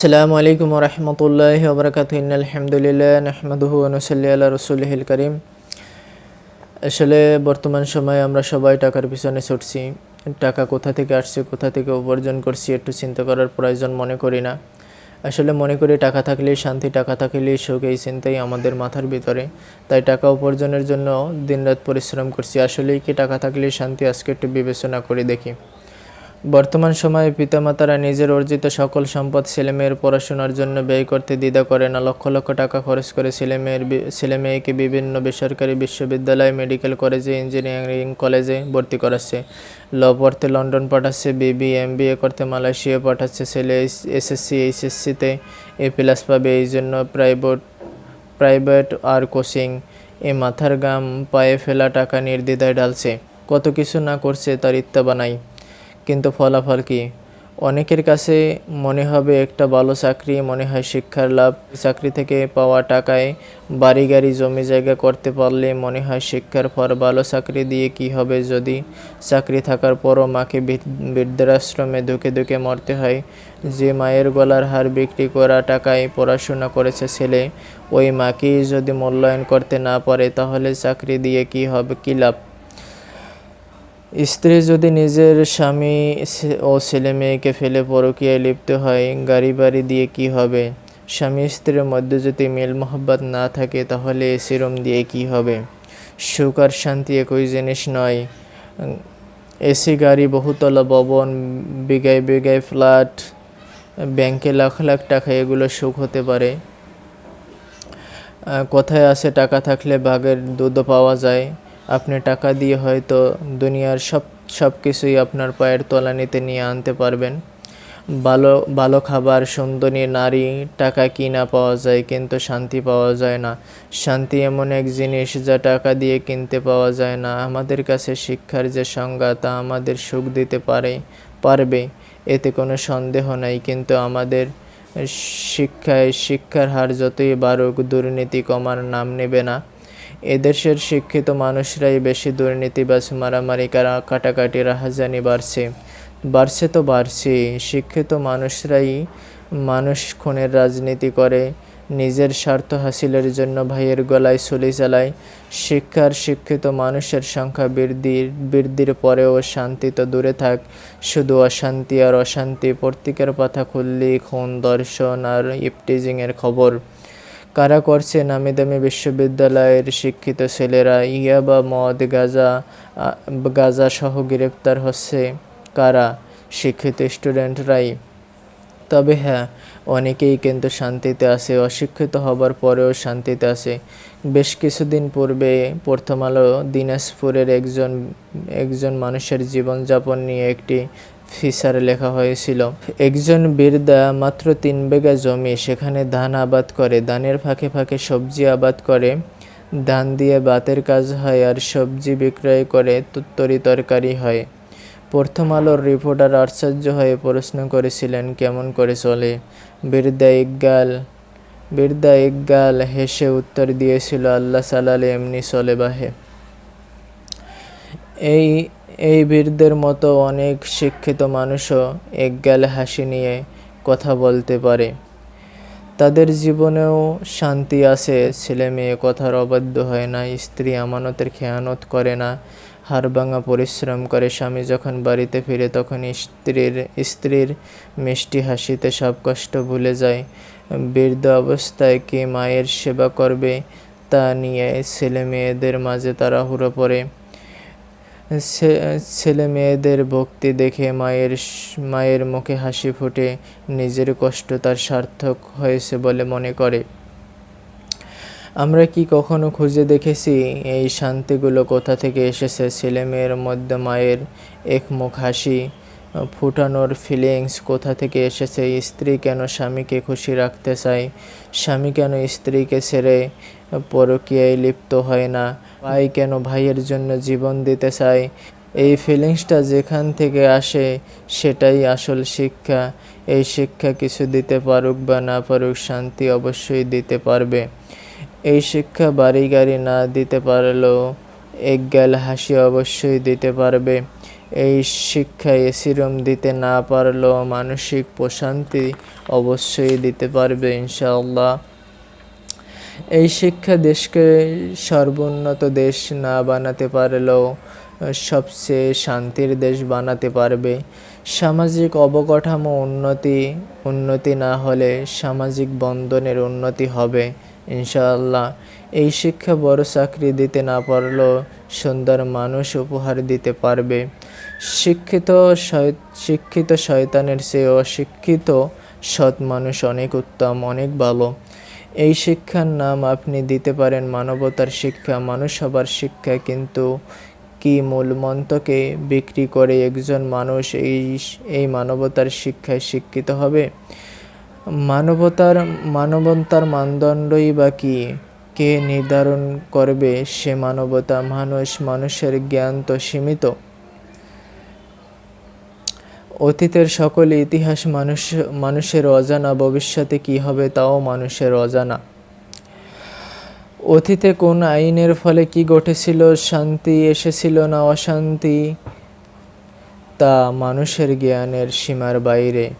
আসসালামু আলাইকুম রহমতুল্লাহ ওবরাকাত। আলহামদুলিল্লাহ নাহমাদুহু অনুসল্লি আল্লাহ রসুলহিল করিম। আসলে বর্তমান সময়ে আমরা সবাই টাকার পিছনে ছুটছি। টাকা কোথা থেকে আসছে, কোথা থেকে উপার্জন করছি, একটু চিন্তা করার প্রয়োজন মনে করি না। আসলে মনে করি টাকা থাকলেই শান্তি, টাকা থাকলেই সুখ, এই চিন্তাই আমাদের মাথার ভিতরে। তাই টাকা উপার্জনের জন্য দিনরাত পরিশ্রম করছি। আসলেই কি টাকা থাকলেই শান্তি, আজকে একটু বিবেচনা করে দেখি। বর্তমান সময়ে পিতামাতারা নিজের অর্জিত সকল সম্পদ ছেলেমেয়ের পড়াশোনার জন্য ব্যয় করতে দ্বিধা করে না। লক্ষ লক্ষ টাকা খরচ করে ছেলেমেয়ের ছেলেমেয়েকে বিভিন্ন বেসরকারি বিশ্ববিদ্যালয়, মেডিকেল কলেজে, ইঞ্জিনিয়ারিং কলেজে ভর্তি করাচ্ছে। ল পড়তে লন্ডন পাঠাচ্ছে, বিবি এম করতে মালয়েশিয়া পাঠাচ্ছে। ছেলে এসএসসি এইচএসসিতে এ প্লাস পাবে। এই জন্য প্রাইভেট প্রাইভেট আর কোচিং এ মাথার গাম পায়ে ফেলা টাকা নির্দ্বিধায় ঢালছে। কত কিছু না করছে তার ইত্তাবা নাই। কিন্তু ফলাফল কি? অনেকের কাছে মনে হবে একটা ভালো চাকরি, মনে হয় শিক্ষার লাভ। চাকরি থেকে পাওয়া টাকায় বাড়ি, গাড়ি, জমি জায়গা করতে পারলে মনে হয় শিক্ষার পর ভালো চাকরি দিয়ে কি হবে? যদি চাকরি থাকার পরও মাকে বৃদ্ধাশ্রমে ধুকে ধুকে মরতে হয়, যে মায়ের গলার হার বিক্রি করা টাকায় পড়াশোনা করেছে ছেলে, ওই মাকেই যদি মূল্যায়ন করতে না পারে, তাহলে চাকরি দিয়ে কি হবে, কী লাভ? স্ত্রী যদি নিজের স্বামী ও ছেলে মেয়েকে ফেলে পরকীয়ায় লিপ্ত হয়, গাড়ি বাড়ি দিয়ে কি হবে? স্বামী স্ত্রীর মধ্যে যদি মিল মোহব্বত না থাকে, তাহলে এসি রুম দিয়ে কি হবে? সুখ আর শান্তি একই জিনিস নয়। এসি গাড়ি, বহুতলা ভবন, বিঘায় বিঘায় ফ্ল্যাট, ব্যাংকে লাখ লাখ টাকা, এগুলো সুখ হতে পারে। কথায় আছে টাকা থাকলে বাঘের দুধও পাওয়া যায়? আপনি টাকা দিয়ে হয়তো দুনিয়ার সব সব কিছুই আপনার পায়ের তলানিতে নিয়ে আনতে পারবেন। ভালো ভালো খাবার, সুন্দরী নারী, টাকা কিনা পাওয়া যায় কিন্তু শান্তি পাওয়া যায় না। শান্তি এমন এক জিনিস যা টাকা দিয়ে কিনতে পাওয়া যায় না। আমাদের কাছে শিক্ষার যে সংজ্ঞা তা আমাদের সুখ দিতে পারে, পারবে, এতে কোনো সন্দেহ নাই। কিন্তু আমাদের শিক্ষায় শিক্ষার হার যতই বাড়ুক, দুর্নীতি কমার নাম নেবে না। এদেশের শিক্ষিত মানুষরাই বেশি দুর্নীতিবাজ, মারামারি কারা, কাটাকাটি, রাহাজানি বাড়ছে। বাড়ছে তো বাড়ছে। শিক্ষিত মানুষরাই মানুষ খুনের রাজনীতি করে। নিজের স্বার্থ হাসিলের জন্য ভাইয়ের গলায় ছুরি চালায়। শিক্ষার শিক্ষিত মানুষের সংখ্যা বৃদ্ধির বৃদ্ধির পরেও শান্তি তো দূরে থাক। শুধু অশান্তি আর অশান্তি পত্রিকার পাতা খুললেই খুন, দর্শন আর ইপটিজিংয়ের খবর। কারা করছে নামি দামি বিশ্ববিদ্যালয়ের শিক্ষিত ছেলেরা ইয়াবা মদ, গাজা গাজা সহ গ্রেপ্তার হচ্ছে। কারা? শিক্ষিত স্টুডেন্টরাই। তবে হ্যাঁ অনেকেই কিন্তু শান্তিতে আছে, অশিক্ষিত হবার পরেও শান্তিতে আছে। বেশ কিছুদিন পূর্বে প্রথম আলো দিনাজপুরের একজন একজন মানুষের জীবনযাপন নিয়ে একটি ফিসার লেখা হয়েছিল, একজন বীরদা মাত্র তিন বিঘা জমি, সেখানে ধান আবাদ করে, ধানের ফাঁকে ফাঁকে সবজি আবাদ করে, ধান দিয়ে বাতের কাজ হয় আর সবজি বিক্রয় করে তরি তরকারি হয়। প্রথম আলোর রিপোর্টার আশ্চর্য হয়ে প্রশ্ন করেছিলেন, কেমন করে চলে? বীরদা ইকগাল বীরদা ইকগাল হেসে উত্তর দিয়েছিল, আল্লাহ সালালে এমনি চলে বাহে। এই এই বীরদের মতো অনেক শিক্ষিত মানুষও একগাল হাসি নিয়ে কথা বলতে পারে। তাদের জীবনেও শান্তি আছে ছেলে মেয়ে কথার অবাধ্য হয় না, স্ত্রী আমানতের খেয়ানত করে না হাড়ভাঙা পরিশ্রম করে, স্বামী যখন বাড়িতে ফিরে তখন স্ত্রীর স্ত্রীর মিষ্টি হাসিতে সব কষ্ট ভুলে যায়। বৃদ্ধ অবস্থায় কি মায়ের সেবা করবে তা নিয়ে ছেলে মেয়েদের মাঝে তাড়াহুড়ো পড়ে। ছে- ছেলে মেয়েদের ভক্তি দেখে মায়ের মায়ের মুখে হাসি ফুটে, নিজের কষ্ট তার সার্থক হয়েছে বলে মনে করে। আমরা কি কখনো খুঁজে দেখেছি এই শান্তিগুলো কোথা থেকে এসেছে? ছেলে মেয়ের মধ্যে মায়ের একমুখ হাসি ফুটানোর ফিলিংস কোথা থেকে এসেছে, স্ত্রী কেন স্বামীকে খুশি রাখতে চায়, স্বামী কেন স্ত্রীকে ছেড়ে পরকীয়ায় লিপ্ত হয় না, ভাই কেন ভাইয়ের জন্য জীবন দিতে চায়, এই ফিলিংসটা যেখান থেকে আসে সেটাই আসল শিক্ষা, এই শিক্ষা কিছু দিতে পারুক বা না পারুক শান্তি অবশ্যই দিতে পারবে, এই শিক্ষা বাড়ি গাড়ি না দিতে পারলেও এক একগাল হাসি অবশ্যই দিতে পারবে। এই শিক্ষায় এসিরম দিতে না পারলেও মানসিক প্রশান্তি অবশ্যই দিতে পারবে ইনশাআল্লাহ। এই শিক্ষা দেশকে সর্বোন্নত দেশ না বানাতে পারলেও সবচেয়ে শান্তির দেশ বানাতে পারবে। সামাজিক অবকাঠামো উন্নতি উন্নতি না হলে সামাজিক বন্ধনের উন্নতি হবে ইনশাআল্লাহ। এই শিক্ষা বড় চাকরি দিতে না পারলেও সুন্দর মানুষ উপহার দিতে পারবে। শিক্ষিত শিক্ষিত শয়তানের চেয়ে অশিক্ষিত সৎ মানুষ অনেক উত্তম, অনেক ভালো। এই শিক্ষার নাম আপনি দিতে পারেন মানবতার শিক্ষা। মানুষ হবার শিক্ষা কিন্তু কি মূল? মন্ত্রকে বিক্রি করে একজন মানুষ এই এই মানবতার শিক্ষায় শিক্ষিত হবে? মানবতার মানবতার মানদণ্ডই বা কি? কে নির্ধারণ করবে? সে মানবতা মানুষ, মানুষের জ্ঞান তো সীমিত। অতীতের সকল ইতিহাস মানুষ, মানুষের অজানা, ভবিষ্যতে কি হবে তাও মানুষের অজানা। অতীতে কোন আইনের ফলে কি ঘটেছিল, শান্তি এসেছিল না অশান্তি, তা মানুষের জ্ঞানের সীমার বাইরে।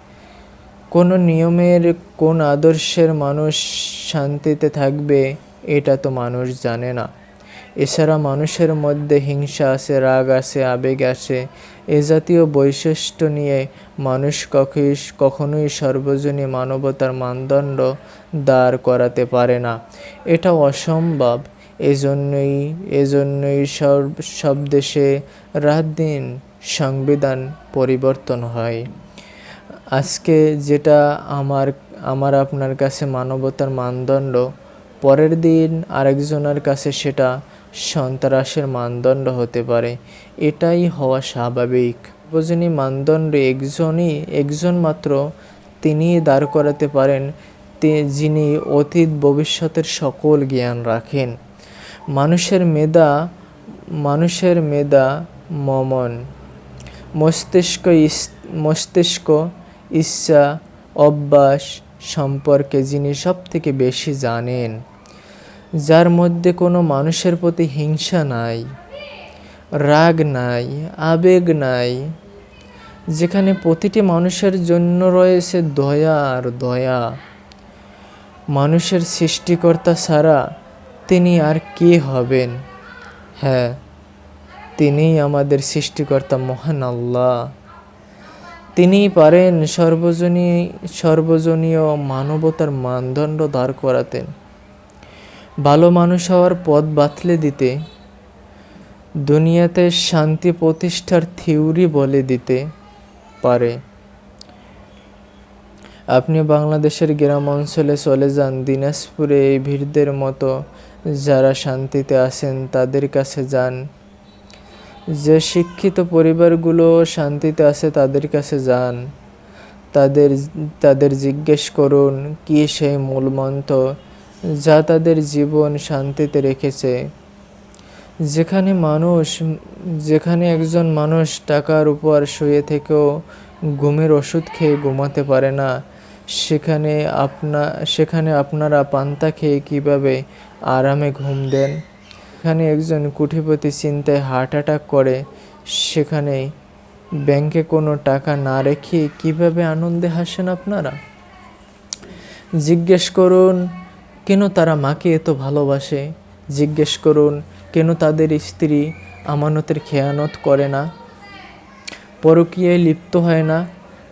কোন নিয়মের, কোন আদর্শের মানুষ শান্তিতে থাকবে, এটা তো মানুষ জানে না। এছাড়া মানুষের মধ্যে হিংসা আছে, রাগ আছে, আবেগ আছে এ জাতীয় বৈশিষ্ট্য নিয়ে মানুষ কখনোই সর্বজনীন মানবতার মানদণ্ড দাঁড় করাতে পারে না। এটা অসম্ভব। এজন্যই এজন্যই সব সব দেশে রাত দিন সংবিধান পরিবর্তন হয়। আজকে যেটা আমার আমার আপনার কাছে মানবতার মানদণ্ড, পরের দিন আরেকজনের কাছে সেটা সন্ত্রাসের মানদণ্ড হতে পারে। এটাই হওয়া স্বাভাবিক। সর্বজনীন মানদণ্ডে একজনই, একজন মাত্র তিনি দাঁড় করাতে পারেন যিনি অতীত ভবিষ্যতের সকল জ্ঞান রাখেন। মানুষের মেধা মানুষের মেধা মমন। মস্তিষ্ক মস্তিষ্ক, ইচ্ছা, অভ্যাস সম্পর্কে যিনি সব থেকে বেশি জানেন। যার মধ্যে কোনো মানুষের প্রতি হিংসা নাই, রাগ নাই, আবেগ নাই, যেখানে প্রতিটি মানুষের জন্য রয়েছে দয়া আর দয়া। মানুষের সৃষ্টিকর্তা ছাড়া তিনি আর কে হবেন? হ্যাঁ তিনিই আমাদের সৃষ্টিকর্তা মহান আল্লাহ। তিনিই পারেন সর্বজনীয় সর্বজনীয় মানবতার মানদণ্ড দাঁড় করাতেন। ভালো মানুষ হওয়ার পথ বাতলে দিতে, দুনিয়াতে শান্তি প্রতিষ্ঠার থিওরি বলে দিতে পারে। আপনি বাংলাদেশের গ্রাম অঞ্চলে চলে যান, দিনাজপুরে এই ভিড়দের মতো যারা শান্তিতে আছেন তাদের কাছে যান। যে শিক্ষিত পরিবারগুলো শান্তিতে আছে তাদের কাছে যান। তাদের তাদের জিজ্ঞেস করুন, কি সেই মূলমন্ত্র যা তাদের জীবন শান্তিতে রেখেছে। যেখানে মানুষ যেখানে একজন মানুষ টাকার উপর শুয়ে থেকেও ঘুমের ওষুধ খেয়ে ঘুমাতে পারে না, সেখানে আপনা সেখানে আপনারা পান্তা খেয়ে কীভাবে আরামে ঘুম দেন? এখানে একজন কুঠিপতি চিন্তায় হার্ট অ্যাটাক করে, সেখানে ব্যাংকে কোনো টাকা না রেখে কীভাবে আনন্দে হাসেন আপনারা? জিজ্ঞেস করুন কেন তারা মাকে এত ভালোবাসে? জিজ্ঞেস করুন, কেন তাদের স্ত্রী আমানতের খেয়ানত করে না? পরকীয়ায় লিপ্ত হয় না?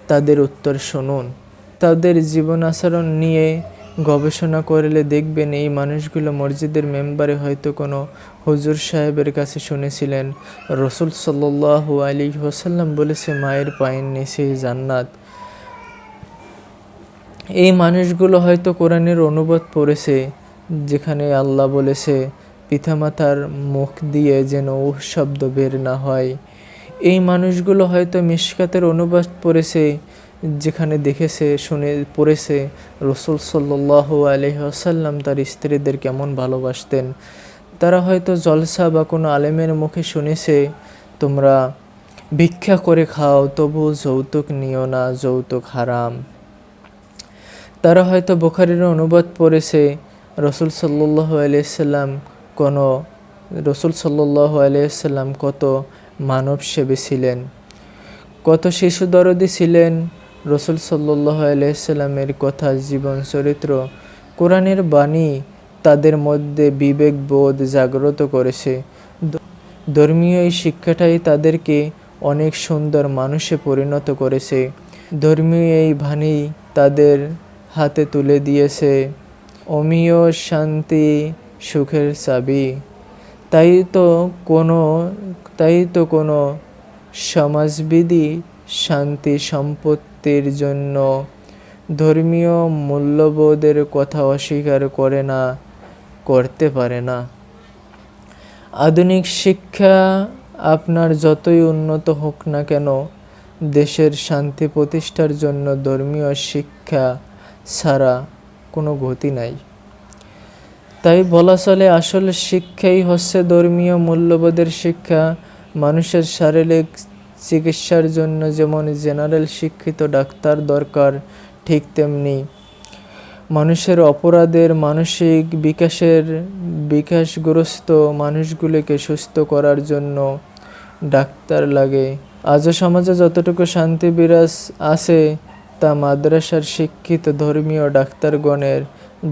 তাদের উত্তর শুনুন। তাদের জীবন আচরণ নিয়ে গবেষণা করলে দেখবেন এই মানুষগুলো মসজিদের মেম্বারে হয়তো কোনো হুজুর সাহেবের কাছে শুনেছিলেন। রসুল সাল্লাহ আলী হোসাল্লাম বলেছে, মায়ের পায়ের নিচে জান্নাত। এই মানুষগুলো হয়তো কোরআনের অনুবাদ পড়েছে, যেখানে আল্লাহ বলেছে, পিতামাতার মুখ দিয়ে যেন উহ শব্দ বের না হয়। এই মানুষগুলো হয়তো মিশকাতের অনুবাদ পড়েছে, যেখানে দেখেছে, শুনে, পড়েছে, রসুল সাল্লাহ আলহাসাল্লাম তার স্ত্রীদের কেমন ভালোবাসতেন। তারা হয়তো জলসা বা কোনো আলেমের মুখে শুনেছে, তোমরা ভিক্ষা করে খাও তবু যৌতুক নিও না, যৌতুক হারাম। তারা হয়তো বোখারির অনুবাদ পড়েছে, রসুল সাল্লাহ আলিয়াল্লাম কোনো, রসুল সাল্লাহ আলিয়াল্লাম কত মানব সেবী ছিলেন? কত শিশু দরদি ছিলেন? রসুল সাল্লাহ আলাইসাল্লামের কথা, জীবন চরিত্র, কোরআনের বাণী তাদের মধ্যে বিবেক বোধ জাগ্রত করেছে। ধর্মীয় এই শিক্ষাটাই তাদেরকে অনেক সুন্দর মানুষে পরিণত করেছে। ধর্মীয় এই বাণী তাদের হাতে তুলে দিয়েছে। অমীয় শান্তি সুখের চাবি। তাই তো কোনো, তাই তো কোনো সমাজবিধি শান্তি সম্পত্তির জন্য ধর্মীয় মূল্যবোধের কথা অস্বীকার করে না, করতে পারে না। আধুনিক শিক্ষা আপনার যতই উন্নত হোক না কেন, দেশের শান্তি প্রতিষ্ঠার জন্য ধর্মীয় শিক্ষা ছাড়া কোনো গতি নাই। তাই বলা চলে, আসল শিক্ষাই হচ্ছে ধর্মীয় মূল্যবোধের শিক্ষা। মানুষের শারীরিক চিকিৎসার জন্য যেমন জেনারেল শিক্ষিত ডাক্তার দরকার, ঠিক তেমনি মানুষের অপরাধের মানসিক বিকাশের বিকাশগ্রস্ত মানুষগুলিকে সুস্থ করার জন্য ডাক্তার লাগে। আজও সমাজে যতটুকু শান্তি বিরাজ আছে তা মাদ্রাসার শিক্ষিত ধর্মীয় ডাক্তারগণের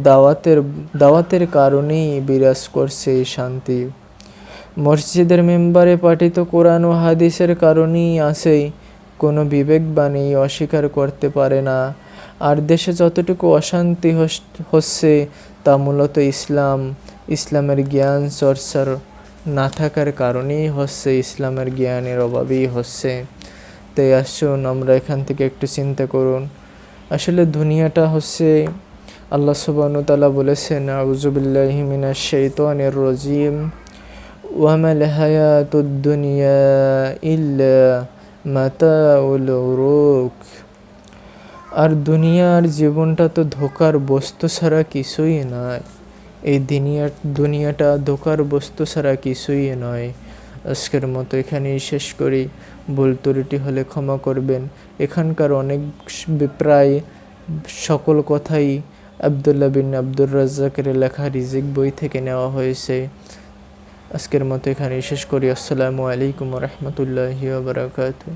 দাওয়াতের দাওয়াতের কারণেই বিরাজ করছে এই শান্তি। মসজিদের মেম্বারে পাঠিত কোরআন ও হাদিসের কারণেই আছে, কোনো বিবেকবাণী অস্বীকার করতে পারে না। আর দেশে যতটুকু অশান্তি হচ্ছে তা মূলত ইসলাম। ইসলামের জ্ঞান চর্চার না থাকার কারণেই হচ্ছে ইসলামের জ্ঞানের অভাবেই হচ্ছে। তাই আসুন, আমরা এখান থেকে একটু চিন্তা করুন। আসলে দুনিয়াটা হচ্ছে, আল্লাহ সুবাহন তালা বলেছেন আউজুবিল্লাহ মিনাশ শাইতানির রাজিম ওয়ামাল দুনিয়া ইল্লা মাতাউল উরুক। আর দুনিয়ার জীবনটা তো ধোকার বস্তু ছাড়া কিছুই নয়। এই দুনিয়া দুনিয়াটা ধোকার বস্তু ছাড়া কিছুই নয়। আজকের মতো এখানেই শেষ করি। ভুল ত্রুটি হলে ক্ষমা করবেন। এখানকার অনেক প্রায় সকল কথাই আবদুল্লাহ বিন আব্দুর রাজ্জাকের লেখা রিজিক বই থেকে নেওয়া হয়েছে। আজকের মতো এখানেই শেষ করি। আসসালামু আলাইকুম রহমতুল্লাহি বারাকাতু